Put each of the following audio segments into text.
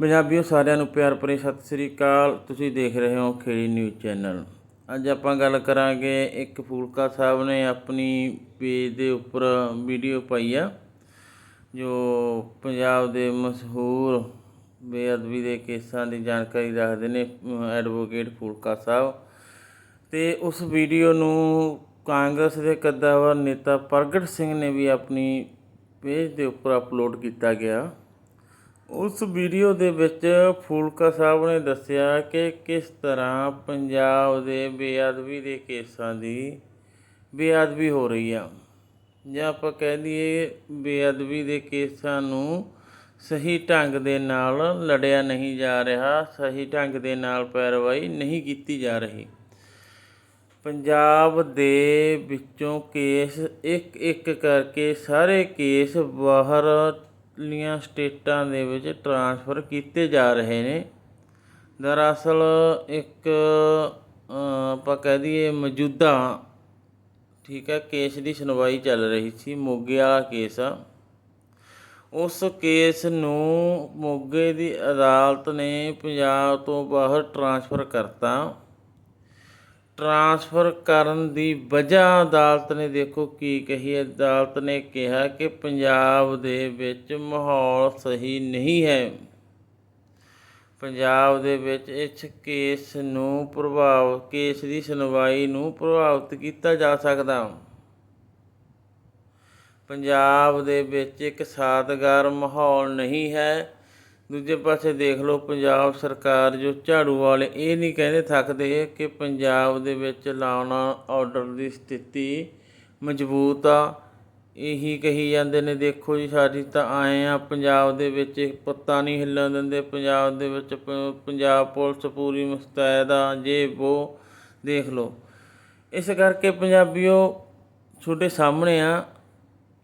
ਪੰਜਾਬੀਓ, ਸਾਰਿਆਂ ਨੂੰ ਪਿਆਰ ਭਰੀ ਸਤਿ ਸ੍ਰੀ ਅਕਾਲ। ਤੁਸੀਂ ਦੇਖ ਰਹੇ ਹੋ ਖੇੜੀ ਨਿਊਜ਼ ਚੈਨਲ। ਅੱਜ ਆਪਾਂ ਗੱਲ ਕਰਾਂਗੇ, ਇੱਕ ਫੂਲਕਾ ਸਾਹਿਬ ਨੇ ਆਪਣੀ ਪੇਜ ਦੇ ਉੱਪਰ ਵੀਡੀਓ ਪਾਈ ਆ, ਜੋ ਪੰਜਾਬ ਦੇ ਮਸ਼ਹੂਰ ਬੇਅਦਬੀ ਦੇ ਕੇਸਾਂ ਦੀ ਜਾਣਕਾਰੀ ਰੱਖਦੇ ਨੇ ਐਡਵੋਕੇਟ ਫੂਲਕਾ ਸਾਹਿਬ। ਤੇ ਉਸ ਵੀਡੀਓ ਨੂੰ ਕਾਂਗਰਸ ਦੇ ਕੱਦਾਵਰ ਨੇਤਾ ਪ੍ਰਗਟ ਸਿੰਘ ਨੇ ਵੀ ਆਪਣੀ ਪੇਜ ਦੇ ਉੱਪਰ ਅਪਲੋਡ ਕੀਤਾ ਗਿਆ। ਉਸ ਵੀਡੀਓ ਦੇ ਵਿੱਚ ਫੂਲਕਾ ਸਾਹਿਬ ਨੇ ਦੱਸਿਆ ਕਿ ਕਿਸ ਤਰ੍ਹਾਂ ਪੰਜਾਬ ਦੇ ਬੇਅਦਬੀ ਦੇ ਕੇਸਾਂ ਦੀ ਬੇਅਦਬੀ ਹੋ ਰਹੀ ਆ। ਜਾਂ ਆਪਾਂ ਕਹਿ ਦਈਏ ਬੇਅਦਬੀ ਦੇ ਕੇਸਾਂ ਨੂੰ ਸਹੀ ਢੰਗ ਦੇ ਨਾਲ ਲੜਿਆ ਨਹੀਂ ਜਾ ਰਿਹਾ, ਸਹੀ ਢੰਗ ਦੇ ਨਾਲ ਪੈਰਵਾਈ ਨਹੀਂ ਕੀਤੀ ਜਾ ਰਹੀ। ਪੰਜਾਬ ਦੇ ਵਿੱਚੋਂ ਕੇਸ ਇੱਕ ਇੱਕ ਕਰਕੇ ਸਾਰੇ ਕੇਸ ਬਾਹਰ ਬਾਹਰਲੀਆਂ ਸਟੇਟਾਂ ਦੇ ਵਿੱਚ ਟਰਾਂਸਫਰ ਕੀਤੇ ਜਾ ਰਹੇ ਨੇ। ਦਰਅਸਲ ਇੱਕ ਆਪਾਂ ਕਹਿ ਦਈਏ ਮੌਜੂਦਾ, ਠੀਕ ਹੈ, ਕੇਸ ਦੀ ਸੁਣਵਾਈ ਚੱਲ ਰਹੀ ਸੀ, ਮੋਗੇ ਵਾਲਾ ਕੇਸ ਆ। ਉਸ ਕੇਸ ਨੂੰ ਮੋਗੇ ਦੀ ਅਦਾਲਤ ਨੇ ਪੰਜਾਬ ਤੋਂ ਬਾਹਰ ਟਰਾਂਸਫਰ ਕਰਤਾ। ਟਰਾਂਸਫਰ ਕਰਨ ਦੀ ਵਜ੍ਹਾ ਅਦਾਲਤ ਨੇ ਦੇਖੋ ਕੀ ਕਹੀ। ਅਦਾਲਤ ਨੇ ਕਿਹਾ ਕਿ ਪੰਜਾਬ ਦੇ ਵਿੱਚ ਮਾਹੌਲ ਸਹੀ ਨਹੀਂ ਹੈ। ਪੰਜਾਬ ਦੇ ਵਿੱਚ ਇਸ ਕੇਸ ਨੂੰ ਪ੍ਰਭਾਵ, ਕੇਸ ਦੀ ਸੁਣਵਾਈ ਨੂੰ ਪ੍ਰਭਾਵਿਤ ਕੀਤਾ ਜਾ ਸਕਦਾ। ਪੰਜਾਬ ਦੇ ਵਿੱਚ ਇੱਕ ਸਾਦਗਾਰ ਮਾਹੌਲ ਨਹੀਂ ਹੈ। ਦੂਜੇ ਪਾਸੇ ਦੇਖ ਲਓ, ਪੰਜਾਬ ਸਰਕਾਰ ਜੋ ਝਾੜੂ ਵਾਲੇ, ਇਹ ਨਹੀਂ ਕਹਿੰਦੇ ਥੱਕਦੇ ਕਿ ਪੰਜਾਬ ਦੇ ਵਿੱਚ ਲਾਉਣਾ ਆਰਡਰ ਦੀ ਸਥਿਤੀ ਮਜ਼ਬੂਤ ਆ। ਇਹੀ ਕਹੀ ਜਾਂਦੇ ਨੇ, ਦੇਖੋ ਜੀ ਸਾਡੀ ਤਾਂ ਆਏ ਆ, ਪੰਜਾਬ ਦੇ ਵਿੱਚ ਪੱਤਾ ਨਹੀਂ ਹਿੱਲਣ ਦਿੰਦੇ, ਪੰਜਾਬ ਦੇ ਵਿੱਚ ਪੰਜਾਬ ਪੁਲਿਸ ਪੂਰੀ ਮੁਸਤੈਦ ਆ, ਜੇ ਉਹ ਦੇਖ ਲਓ। ਇਸ ਕਰਕੇ ਪੰਜਾਬੀਓ ਤੁਹਾਡੇ ਸਾਹਮਣੇ ਆ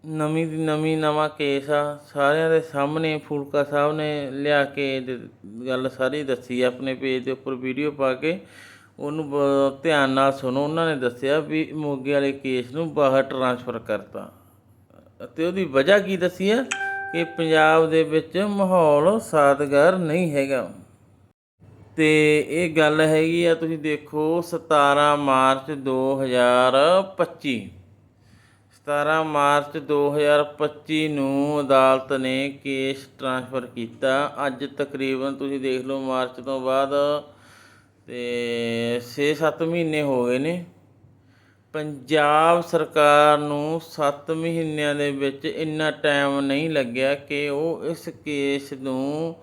ਨਵੀਂ ਦੀ ਨਵੀਂ ਨਵਾਂ ਕੇਸ ਆ, ਸਾਰਿਆਂ ਦੇ ਸਾਹਮਣੇ ਫੂਲਕਾ ਸਾਹਿਬ ਨੇ ਲਿਆ ਕੇ ਗੱਲ ਸਾਰੀ ਦੱਸੀ ਆਪਣੇ ਪੇਜ ਦੇ ਉੱਪਰ ਵੀਡੀਓ ਪਾ ਕੇ। ਉਹਨੂੰ ਬ- ਧਿਆਨ ਨਾਲ ਸੁਣੋ, ਉਹਨਾਂ ਨੇ ਦੱਸਿਆ ਵੀ ਮੋਗੇ ਵਾਲੇ ਕੇਸ ਨੂੰ ਬਾਹਰ ਟਰਾਂਸਫਰ ਕਰਤਾ। ਅਤੇ ਉਹਦੀ ਵਜ੍ਹਾ ਕੀ ਦੱਸੀ ਹੈ ਕਿ ਪੰਜਾਬ ਦੇ ਵਿੱਚ ਮਾਹੌਲ ਸਾਦਗਾਰ ਨਹੀਂ ਹੈਗਾ। ਤੇ ਇਹ ਗੱਲ ਹੈਗੀ ਆ, ਤੁਸੀਂ ਦੇਖੋ 17 ਮਾਰਚ 2025 17 ਮਾਰਚ 2025 ਨੂੰ ਅਦਾਲਤ ਨੇ ਕੇਸ ਟ੍ਰਾਂਸਫਰ ਕੀਤਾ। ਅੱਜ ਤਕਰੀਬਨ ਤੁਸੀਂ ਦੇਖ ਲਓ ਮਾਰਚ ਤੋਂ ਬਾਅਦ ਤੇ 6-7 ਮਹੀਨੇ ਹੋ ਗਏ ਨੇ। ਪੰਜਾਬ ਸਰਕਾਰ ਨੂੰ 7 ਮਹੀਨਿਆਂ ਦੇ ਵਿੱਚ ਇੰਨਾ ਟਾਈਮ ਨਹੀਂ ਲੱਗਿਆ ਕਿ ਉਹ ਇਸ ਕੇਸ ਨੂੰ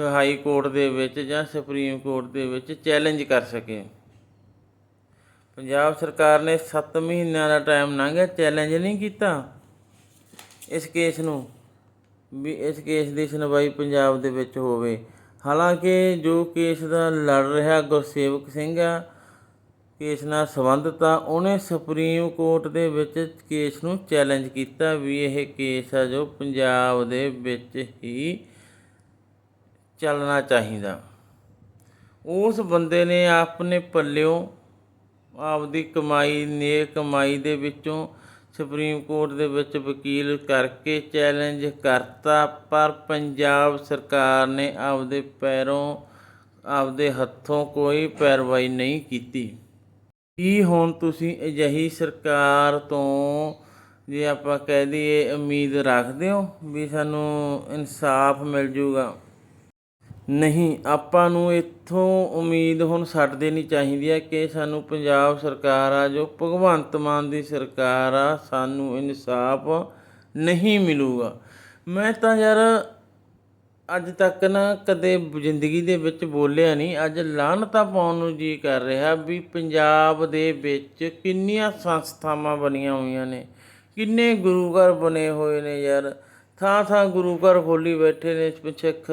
ਹਾਈ ਕੋਰਟ ਦੇ ਵਿੱਚ ਜਾਂ ਸੁਪਰੀਮ ਕੋਰਟ ਦੇ ਵਿੱਚ ਚੈਲੰਜ ਕਰ ਸਕੇ। ਪੰਜਾਬ ਸਰਕਾਰ ਨੇ 7 ਮਹੀਨਿਆਂ ਦਾ ਟਾਈਮ ਲੰਘਿਆ ਚੈਲੰਜ ਨਹੀਂ ਕੀਤਾ। ਇਸ ਕੇਸ ਨੂੰ ਵੀ ਇਸ ਕੇਸ ਦੀ ਸੁਣਵਾਈ ਪੰਜਾਬ ਦੇ ਵਿੱਚ ਹੋਵੇ। ਹਾਲਾਂਕਿ ਜੋ ਕੇਸ ਦਾ ਲੜ ਰਿਹਾ ਗੁਰਸੇਵਕ ਸਿੰਘ ਆ ਕੇਸ ਨਾਲ ਸੰਬੰਧਿਤ ਆ, ਉਹਨੇ ਸੁਪਰੀਮ ਕੋਰਟ ਦੇ ਵਿੱਚ ਕੇਸ ਨੂੰ ਚੈਲੰਜ ਕੀਤਾ ਵੀ ਇਹ ਕੇਸ ਆ ਜੋ ਪੰਜਾਬ ਦੇ ਵਿੱਚ ਹੀ ਚੱਲਣਾ ਚਾਹੀਦਾ। ਉਸ ਬੰਦੇ ਨੇ ਆਪਣੇ ਪੱਲਿਓਂ ਆਪਦੀ ਕਮਾਈ ਨੇ ਕਮਾਈ ਦੇ ਵਿੱਚੋਂ ਸੁਪਰੀਮ ਕੋਰਟ ਦੇ ਵਿੱਚ ਵਕੀਲ ਕਰਕੇ ਚੈਲੰਜ ਕਰਤਾ, ਪਰ ਪੰਜਾਬ ਸਰਕਾਰ ਨੇ ਆਪਦੇ ਪੈਰੋਂ, ਆਪਦੇ ਹੱਥੋਂ ਕੋਈ ਪੈਰਵਾਈ ਨਹੀਂ ਕੀਤੀ। ਕੀ ਹੁਣ ਤੁਸੀਂ ਅਜਿਹੀ ਸਰਕਾਰ ਤੋਂ ਜੇ ਆਪਾਂ ਕਹਿ ਦਈਏ ਉਮੀਦ ਰੱਖਦੇ ਹੋ ਵੀ ਸਾਨੂੰ ਇਨਸਾਫ ਮਿਲ ਜੂਗਾ? ਨਹੀਂ, ਆਪਾਂ ਨੂੰ ਇੱਥੋਂ ਉਮੀਦ ਹੁਣ ਛੱਡ ਦੇਣੀ ਚਾਹੀਦੀ ਹੈ ਕਿ ਸਾਨੂੰ ਪੰਜਾਬ ਸਰਕਾਰ ਆ, ਜੋ ਭਗਵੰਤ ਮਾਨ ਦੀ ਸਰਕਾਰ ਆ, ਸਾਨੂੰ ਇਨਸਾਫ ਨਹੀਂ ਮਿਲੂਗਾ। ਮੈਂ ਤਾਂ ਯਾਰ ਅੱਜ ਤੱਕ ਨਾ ਕਦੇ ਜ਼ਿੰਦਗੀ ਦੇ ਵਿੱਚ ਬੋਲਿਆ ਨਹੀਂ। ਅੱਜ ਲਾਹਨਤਾਂ ਪਾਉਣ ਨੂੰ ਜੀ ਕਰ ਰਿਹਾ ਵੀ ਪੰਜਾਬ ਦੇ ਵਿੱਚ ਕਿੰਨੀਆਂ ਸੰਸਥਾਵਾਂ ਬਣੀਆਂ ਹੋਈਆਂ ਨੇ। ਕਿੰਨੇ ਗੁਰੂ ਘਰ ਬਣੇ ਹੋਏ ਨੇ ਯਾਰ। ਥਾਂ ਥਾਂ ਗੁਰੂ ਘਰ ਖੋਲੀ ਬੈਠੇ ਨੇ ਸਿੱਖ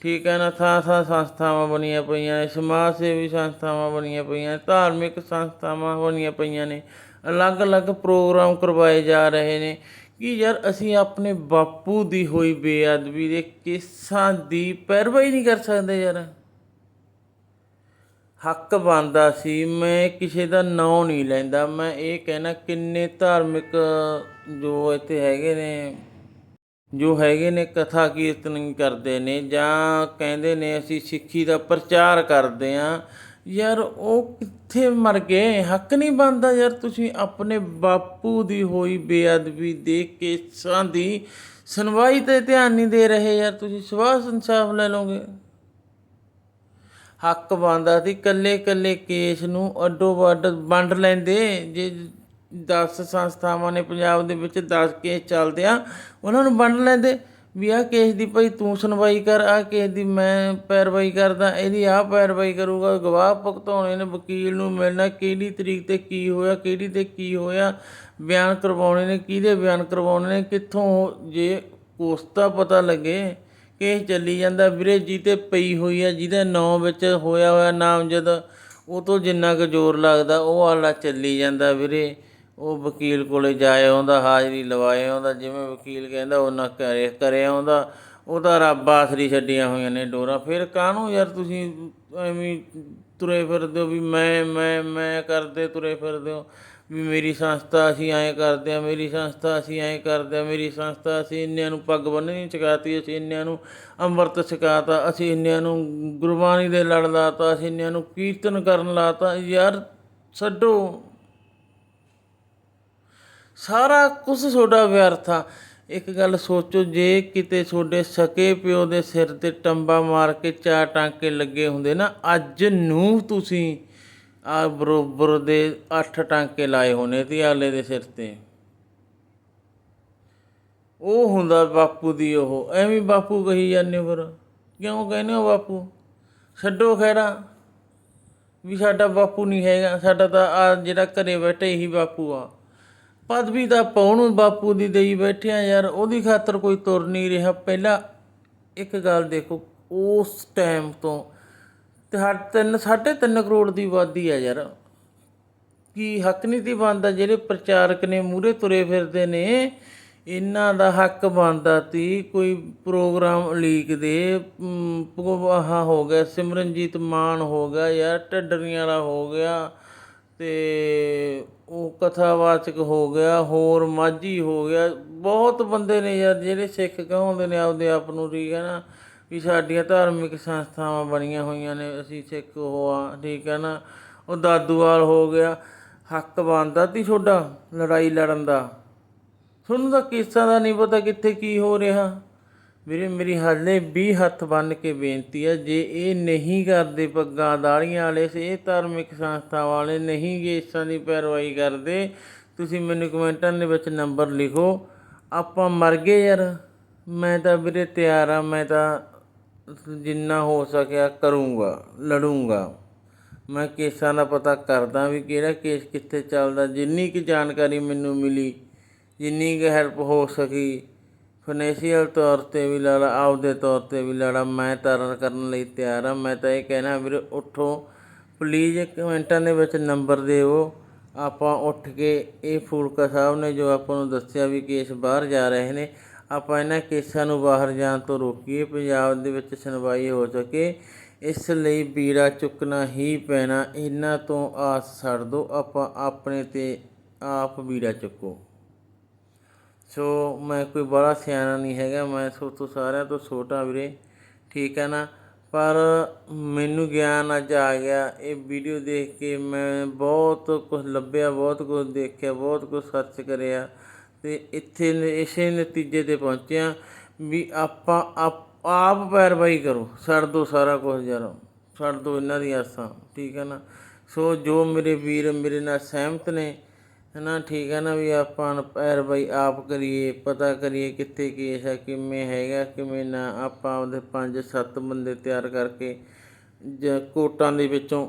ਠੀਕ ਹੈ ਨਾ ਥਾਂ ਥਾਂ ਸੰਸਥਾਵਾਂ ਬਣੀਆਂ ਪਈਆਂ ਨੇ, ਸਮਾਜ ਸੇਵੀ ਸੰਸਥਾਵਾਂ ਬਣੀਆਂ ਪਈਆਂ ਧਾਰਮਿਕ ਸੰਸਥਾਵਾਂ ਬਣੀਆਂ ਪਈਆਂ ਨੇ, ਅਲੱਗ-ਅਲੱਗ ਪ੍ਰੋਗਰਾਮ ਕਰਵਾਏ ਜਾ ਰਹੇ ਨੇ। ਕਿ ਯਾਰ, ਅਸੀਂ ਆਪਣੇ ਬਾਪੂ ਦੀ ਹੋਈ ਬੇਅਦਬੀ ਦੇ ਕੇਸਾਂ ਦੀ ਪੈਰਵਾਈ ਨਹੀਂ ਕਰ ਸਕਦੇ ਯਾਰ? ਹੱਕ ਬਣਦਾ ਸੀ, ਮੈਂ ਕਿਸੇ ਦਾ ਨਾਂ ਨਹੀਂ ਲੈਂਦਾ। ਮੈਂ ਇਹ ਕਹਿਣਾ, ਕਿੰਨੇ ਧਾਰਮਿਕ ਜੋ ਇੱਥੇ ਹੈਗੇ ਨੇ ਜੋ ਹੈਗੇ ਨੇ ਕਥਾ ਕੀਰਤਨ ਕਰਦੇ ਨੇ ਜਾਂ ਕਹਿੰਦੇ ਨੇ ਅਸੀਂ ਸਿੱਖੀ ਦਾ ਪ੍ਰਚਾਰ ਕਰਦੇ ਆ, ਯਾਰ ਉਹ ਕਿੱਥੇ ਮਰ ਗਏ? ਹੱਕ ਨਹੀਂ ਬਣਦਾ ਯਾਰ ਤੁਸੀਂ ਆਪਣੇ ਬਾਪੂ ਦੀ ਹੋਈ ਬੇਅਦਬੀ ਦੇ ਕੇਸਾਂ ਦੀ ਸੁਣਵਾਈ ਤੇ ਧਿਆਨ ਨਹੀਂ ਦੇ ਰਹੇ ਯਾਰ, ਤੁਸੀਂ ਸਵਾਸ ਇਨਸਾਫ ਲੈ ਲਓਗੇ। ਹੱਕ ਬਣਦਾ ਸੀ ਕੱਲੇ ਕੱਲੇ ਕੇਸ ਨੂੰ ਅੱਡੋ ਵੱਡ ਵੰਡ ਲੈਂਦੇ, ਜੇ 10 ਸੰਸਥਾਵਾਂ ਨੇ ਪੰਜਾਬ ਦੇ ਵਿੱਚ 10 ਕੇਸ ਚੱਲਦੇ ਆ, ਉਹਨਾਂ ਨੂੰ ਵੰਡ ਲੈਂਦੇ। ਵੀ ਆਹ ਕੇਸ ਦੀ ਭਾਈ ਤੂੰ ਸੁਣਵਾਈ ਕਰ, ਆਹ ਕੇਸ ਦੀ ਮੈਂ ਪੈਰਵਾਈ ਕਰਦਾ, ਇਹਦੀ ਆਹ ਪੈਰਵਾਈ ਕਰੂਗਾ, ਗਵਾਹ ਭੁਗਤਾਉਣੇ ਨੇ ਵਕੀਲ ਨੂੰ ਮਿਲਣਾ, ਕਿਹੜੀ ਤਰੀਕ ਤੇ ਕੀ ਹੋਇਆ, ਕਿਹੜੀ ਤੇ ਕੀ ਹੋਇਆ, ਬਿਆਨ ਕਰਵਾਉਣੇ ਨੇ, ਕਿਹਦੇ ਬਿਆਨ ਕਰਵਾਉਣੇ ਨੇ, ਕਿੱਥੋਂ ਜੇ ਕੋਸਤਾ ਪਤਾ ਲੱਗੇ, ਕੇਸ ਚੱਲੀ ਜਾਂਦਾ, ਵੀਰੇ ਜੀ ਤੇ ਪਈ ਹੋਈ ਆ, ਜਿਹਦੇ ਨਾਂ ਵਿੱਚ ਹੋਇਆ ਹੋਇਆ ਨਾਮਜ਼ਦ, ਉਹ ਤੋਂ ਜਿੰਨਾ ਕੁ ਜ਼ੋਰ ਲੱਗਦਾ, ਉਹ ਆਲਾ ਚੱਲੀ ਜਾਂਦਾ ਵੀਰੇ। ਉਹ ਵਕੀਲ ਕੋਲੇ ਜਾਏ ਆਉਂਦਾ, ਹਾਜ਼ਰੀ ਲਵਾਏ ਆਉਂਦਾ, ਜਿਵੇਂ ਵਕੀਲ ਕਹਿੰਦਾ ਉਹਨਾਂ ਕਰੇ ਕਰੇ ਆਉਂਦਾ, ਉਹ ਤਾਂ ਰੱਬ ਆਸਰੀ ਛੱਡੀਆਂ ਹੋਈਆਂ ਨੇ ਡੋਰਾ। ਫਿਰ ਕਾਹਨੂੰ ਯਾਰ ਤੁਸੀਂ ਐਵੇਂ ਤੁਰੇ ਫਿਰਦੇ ਹੋ ਵੀ ਮੈਂ ਮੈਂ ਮੈਂ ਕਰਦੇ ਤੁਰੇ ਫਿਰਦੇ ਹੋ? ਵੀ ਮੇਰੀ ਸੰਸਥਾ ਅਸੀਂ ਐਂ ਕਰਦੇ ਆ ਮੇਰੀ ਸੰਸਥਾ ਅਸੀਂ ਐਂ ਕਰਦੇ ਆ ਮੇਰੀ ਸੰਸਥਾ ਅਸੀਂ ਇੰਨਿਆਂ ਨੂੰ ਪੱਗ ਬੰਨ੍ਹਣੀ ਸਿਖਾਤੀ, ਅਸੀਂ ਇੰਨਿਆਂ ਨੂੰ ਅੰਮ੍ਰਿਤ ਸਿਖਾਤਾ, ਅਸੀਂ ਇੰਨਿਆਂ ਨੂੰ ਗੁਰਬਾਣੀ ਦੇ ਲੜ ਲਾਤਾ, ਅਸੀਂ ਇੰਨਿਆਂ ਨੂੰ ਕੀਰਤਨ ਕਰਨ ਲਾਤਾ। ਯਾਰ ਛੱਡੋ। ਸਾਰਾ ਕੁਝ ਤੁਹਾਡਾ ਵਿਅਰਥ ਆ। ਇੱਕ ਗੱਲ ਸੋਚੋ, ਜੇ ਕਿਤੇ ਤੁਹਾਡੇ ਸਕੇ ਪਿਓ ਦੇ ਸਿਰ ਤੇ ਟੰਬਾ ਮਾਰ ਕੇ ਚਾਰ ਟਾਂਕੇ ਲੱਗੇ ਹੁੰਦੇ ਨਾ, ਅੱਜ ਨੂੰ ਤੁਸੀਂ ਆ ਬਰੋਬਰ ਦੇ 8 ਟਾਂਕੇ ਲਾਏ ਹੋਣੇ ਤੇ ਆਲੇ ਦੇ ਸਿਰ ਤੇ। ਉਹ ਹੁੰਦਾ ਬਾਪੂ ਦੀ ਉਹ, ਐਵੇਂ ਬਾਪੂ ਕਹੀ ਜਾਂਦੇ ਫਿਰ? ਕਿਉਂ ਕਹਿੰਦੇ ਹੋ ਬਾਪੂ? ਛੱਡੋ ਖੈੜਾ ਵੀ ਸਾਡਾ ਬਾਪੂ ਨਹੀਂ ਹੈਗਾ, ਸਾਡਾ ਤਾਂ ਆ ਜਿਹੜਾ ਘਰੇ ਬੈਠੇ ਇਹੀ ਬਾਪੂ ਆ। ਪਦਵੀ ਦਾ ਪਾਉਣ ਬਾਪੂ ਦੀ ਦੇਈ ਬੈਠਿਆ ਯਾਰ, ਉਹਦੀ ਖਾਤਰ ਕੋਈ ਤੁਰ ਨਹੀਂ ਰਿਹਾ। ਪਹਿਲਾਂ ਇੱਕ ਗੱਲ ਦੇਖੋ, ਉਸ ਟਾਈਮ ਤੋਂ ਤੇ ਹਰ ਤਿੰਨ, ਸਾਢੇ ਤਿੰਨ ਕਰੋੜ ਦੀ ਆਬਾਦੀ ਆ ਯਾਰ। ਕੀ ਹੱਕ ਨਹੀਂ ਦੀ ਬਣਦਾ, ਜਿਹੜੇ ਪ੍ਰਚਾਰਕ ਨੇ ਮੂਰੇ ਤੁਰੇ ਫਿਰਦੇ ਨੇ, ਇਹਨਾਂ ਦਾ ਹੱਕ ਬਣਦਾ ਤੀ ਕੋਈ ਪ੍ਰੋਗਰਾਮ ਲੀਕ ਦੇ ਆਹ ਹੋ ਗਿਆ, ਸਿਮਰਨਜੀਤ ਮਾਨ ਹੋ ਗਿਆ ਯਾਰ ਢੱਡਰੀਆਂ ਵਾਲਾ ਹੋ ਗਿਆ ਅਤੇ ਉਹ ਕਥਾਵਾਚਕ ਹੋ ਗਿਆ, ਹੋਰ ਮਾਝੀ ਹੋ ਗਿਆ। ਬਹੁਤ ਬੰਦੇ ਨੇ ਯਾਰ, ਜਿਹੜੇ ਸਿੱਖ ਕਹਾਉਂਦੇ ਨੇ ਆਪਦੇ ਆਪ ਨੂੰ ਠੀਕ ਹੈ ਨਾ ਵੀ ਸਾਡੀਆਂ ਧਾਰਮਿਕ ਸੰਸਥਾਵਾਂ ਬਣੀਆਂ ਹੋਈਆਂ ਨੇ, ਅਸੀਂ ਸਿੱਖ ਉਹ ਆ ਠੀਕ ਹੈ ਨਾ। ਉਹ ਦਾਦੂਵਾਲ ਹੋ ਗਿਆ, ਹੱਕ ਬਣਦਾ ਤੀ ਤੁਹਾਡਾ ਲੜਾਈ ਲੜਨ ਦਾ। ਤੁਹਾਨੂੰ ਤਾਂ ਕੇਸਾਂ ਦਾ ਨਹੀਂ ਪਤਾ ਕਿੱਥੇ ਕੀ ਹੋ ਰਿਹਾ। ਵੀਰੇ, ਮੇਰੀ ਹਾਲੇ 20 ਹੱਥ ਬੰਨ ਕੇ ਬੇਨਤੀ ਹੈ ਜੇ ਇਹ ਨਹੀਂ ਕਰਦੇ ਪੱਗਾਂ ਦਾੜੀਆਂ ਵਾਲੇ ਇਹ ਧਾਰਮਿਕ ਸੰਸਥਾ ਵਾਲੇ ਨਹੀਂ ਕੇਸਾਂ ਦੀ ਪੈਰਵਾਈ ਕਰਦੇ, ਤੁਸੀਂ ਮੈਨੂੰ ਕਮੈਂਟਾਂ ਦੇ ਵਿੱਚ ਨੰਬਰ ਲਿਖੋ। ਆਪਾਂ ਮਰ ਗਏ ਯਾਰ। ਮੈਂ ਤਾਂ ਵੀਰੇ ਤਿਆਰ ਆ, ਮੈਂ ਤਾਂ ਜਿੰਨਾ ਹੋ ਸਕਿਆ ਕਰੂੰਗਾ, ਲੜੂੰਗਾ। ਮੈਂ ਕੇਸਾਂ ਦਾ ਪਤਾ ਕਰਦਾ ਵੀ ਕਿਹੜਾ ਕੇਸ ਕਿੱਥੇ ਚੱਲਦਾ। ਜਿੰਨੀ ਕੁ ਜਾਣਕਾਰੀ ਮੈਨੂੰ ਮਿਲੀ, ਜਿੰਨੀ ਕੁ ਹੈਲਪ ਹੋ ਸਕੀ ਫਾਈਨੈਂਸ਼ੀਅਲ ਤੌਰ ਤੇ ਵੀ ਲੜਾ, ਆਪਦੇ ਤੌਰ ਤੇ ਵੀ ਲੜਾ ਮੈਂ ਤਾਰਨ ਕਰਨ ਲਈ ਤਿਆਰ ਹਾਂ। ਮੈਂ ਤਾਂ ਇਹ ਕਹਿਣਾ ਵੀਰੇ, ਉੱਠੋ। ਪਲੀਜ਼ ਕਮੈਂਟਾਂ ਦੇ ਵਿੱਚ ਨੰਬਰ ਦਿਓ। ਆਪਾਂ ਉੱਠ ਕੇ ਇਹ ਫੂਲਕਾ ਸਾਹਿਬ ਨੇ ਜੋ ਆਪਾਂ ਨੂੰ ਦੱਸਿਆ ਵੀ ਕੇਸ ਬਾਹਰ ਜਾ ਰਹੇ ਨੇ, ਆਪਾਂ ਇਹਨਾਂ ਕੇਸਾਂ ਨੂੰ ਬਾਹਰ ਜਾਣ ਤੋਂ ਰੋਕੀਏ। ਪੰਜਾਬ ਦੇ ਵਿੱਚ ਸੁਣਵਾਈ ਹੋ ਸਕੇ। ਇਸ ਲਈ ਬੀੜਾ ਚੁੱਕਣਾ ਹੀ ਪੈਣਾ। ਇਹਨਾਂ ਤੋਂ ਆਸ ਛੱਡ ਦਿਓ। ਆਪਾਂ ਆਪਣੇ ਤੇ ਆਪ ਬੀੜਾ ਚੁੱਕੋ। ਸੋ ਮੈਂ ਕੋਈ ਬੜਾ ਸਿਆਣਾ ਨਹੀਂ ਹੈਗਾ, ਮੈਂ ਸੋ ਤੋਂ ਸਾਰਿਆਂ ਤੋਂ ਛੋਟਾ ਵੀਰੇ, ਠੀਕ ਹੈ ਨਾ? ਪਰ ਮੈਨੂੰ ਗਿਆਨ ਅੱਜ ਆ ਗਿਆ, ਇਹ ਵੀਡੀਓ ਦੇਖ ਕੇ ਮੈਂ ਬਹੁਤ ਕੁਝ ਲੱਭਿਆ, ਬਹੁਤ ਕੁਝ ਦੇਖਿਆ, ਬਹੁਤ ਕੁਝ ਸਰਚ ਕਰਿਆ ਤੇ ਇੱਥੇ ਇਸੇ ਨਤੀਜੇ ਤੇ ਪਹੁੰਚਿਆ ਵੀ ਆਪਾਂ ਆਪ ਆਪ ਪੈਰਵਾਈ ਕਰੋ, ਛੱਡ ਦੋ ਸਾਰਾ ਕੁਝ ਯਾਰ, ਛੱਡ ਦੋ ਇਹਨਾਂ ਦੀਆਂ ਆਸਾਂ, ਠੀਕ ਹੈ ਨਾ? ਸੋ ਜੋ ਮੇਰੇ ਵੀਰ ਮੇਰੇ ਨਾਲ ਸਹਿਮਤ ਨੇ ਹੈ ਨਾ ਠੀਕ ਹੈ ਨਾ ਵੀ ਆਪਾਂ ਨ- ਪੈਰਵਾਈ ਆਪ ਕਰੀਏ, ਪਤਾ ਕਰੀਏ ਕਿੱਥੇ ਕੇਸ ਹੈ, ਕਿਵੇਂ ਹੈਗਾ, ਕਿਵੇਂ ਨਾ, ਆਪਾਂ ਉਹਦੇ 5-7 ਬੰਦੇ ਤਿਆਰ ਕਰਕੇ ਜ ਕੋਟਾਂ ਦੇ ਵਿੱਚੋਂ